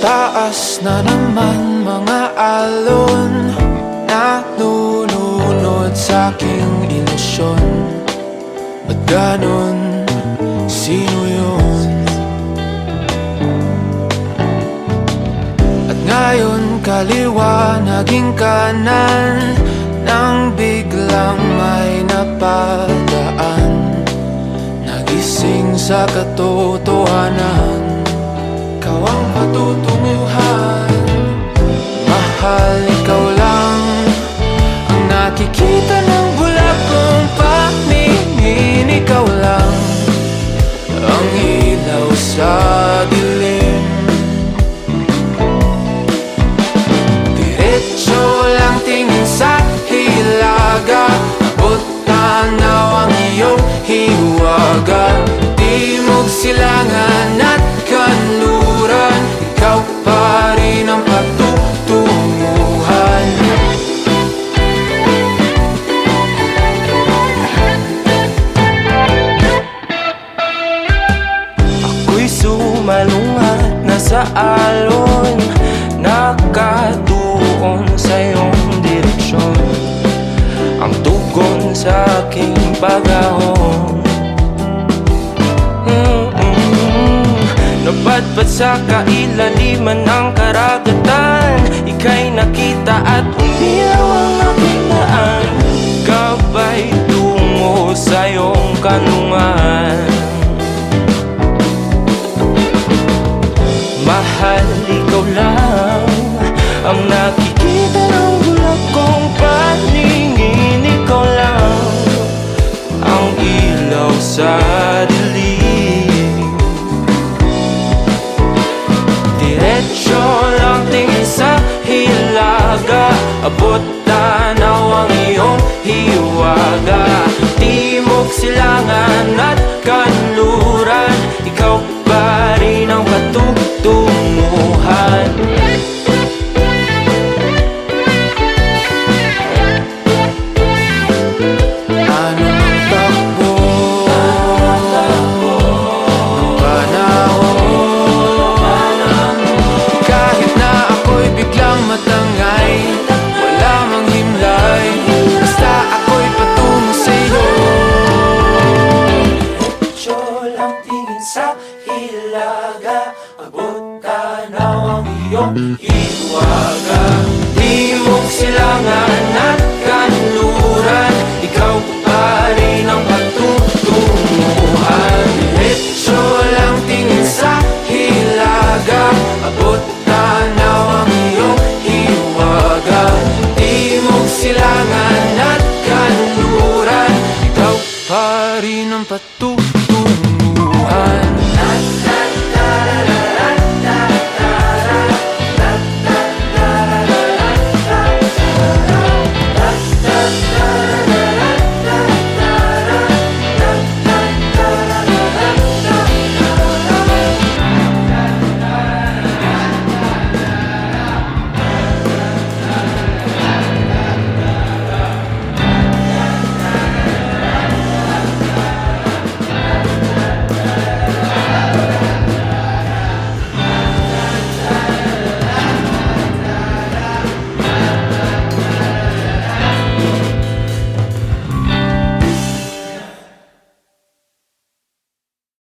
Taas na naman mga alon Nalulunod sa aking ilusyon Ba't ganon? Sino yun? At ngayon kaliwa naging kanan Nang biglang may napadaan Nagising sa katotohanan patutunguhan Mahal, ikaw lang Ang nakikita ng bulag kong paningin. Ikaw lang Ang ilaw sa dilim. Diretso lang tingin sa hilaga. Abot tanaw ang iyong hiwaga. Timog silangan at kanluran Ikaw pa rin ang patutunguhan. Ako'y sumalungat na sa alon Nakatuon sa iyong direksyon. Ang tugon sa aking pagahon Napadpad sa kailaliman ng karagatan Ika'y nakita at umilaw ang aking daan. Gabay tungo sa iyong kanungan Mahal, ikaw lang Abot ang iyong iwaga Himog silangan at kanluran. Ikaw pa rin ang patutunguhan Diretso lang tingin sa hilaga. Abot tanaw ang iyong hiwaga. Himog silangan at kanluran. Ikaw pa rin ang patutunguhan